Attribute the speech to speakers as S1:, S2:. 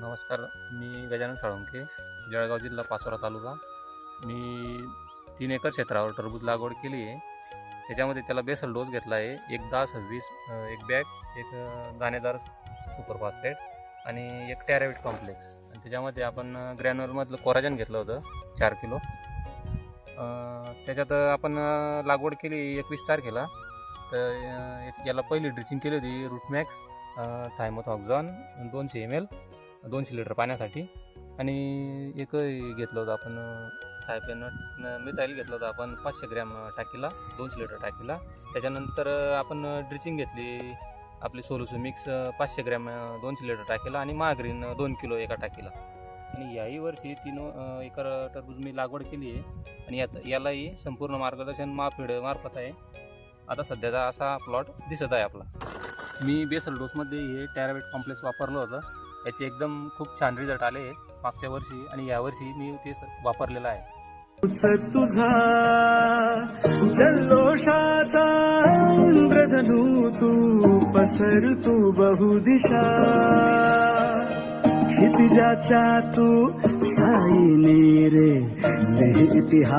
S1: नमस्कार मी गजानन साळुंके जळगाव जिल्हा पाचोरा तालुका. मी तीन एकर क्षेत्रावर टरबूज लागवड केली आहे. त्याच्यामध्ये त्याला बेसल डोस घेतला आहे. एक दहा सव्वीस एक बॅग एक दाणेदार सुपर फॉस्फेट आणि एक टॅरेविट कॉम्प्लेक्स. आणि त्याच्यामध्ये आपण ग्रॅन्युअलमधलं कोराजन घेतलं होतं चार किलो. त्याच्यात आपण लागवड केली एकवीस तारखेला. तर याला पहिली ड्रिचिंग केली होती रूटमॅक्स थायमोथॉक्झॉन दोनशे एम एल दोनशे लिटर पाण्यासाठी. आणि एक घेतलं होतं आपण थायपेन मिथाईल घेतलं होतं आपण पाचशे ग्रॅम टाकीला दोनशे लिटर टाकीला. त्याच्यानंतर आपण ड्रिचिंग घेतली आपली सोलूसू मिक्स पाचशे ग्रॅम दोनशे लिटर टाकीला आणि महाग्रीन दोन किलो एका टाकीला. आणि याही वर्षी तीन एकर टरबूज मी लागवड केली आहे. आणि यात यालाही संपूर्ण मार्गदर्शन माफीड मार्फत आहे. आता सध्याचा असा प्लॉट दिसत आहे आपला. मी बेसल डोसमध्ये हे टॅरावेट कॉम्प्लेक्स वापरलं होतं. याचे एकदम खूप छान रिझल्ट आले मागच्या वर्षी आणि यावर्षी मी ते वापरलेलं आहे.
S2: तुझा जल्लोषाचा इंद्रधनू तू पसर तू बहुदिशा. क्षितिजाच्या तू साई रे इतिहास.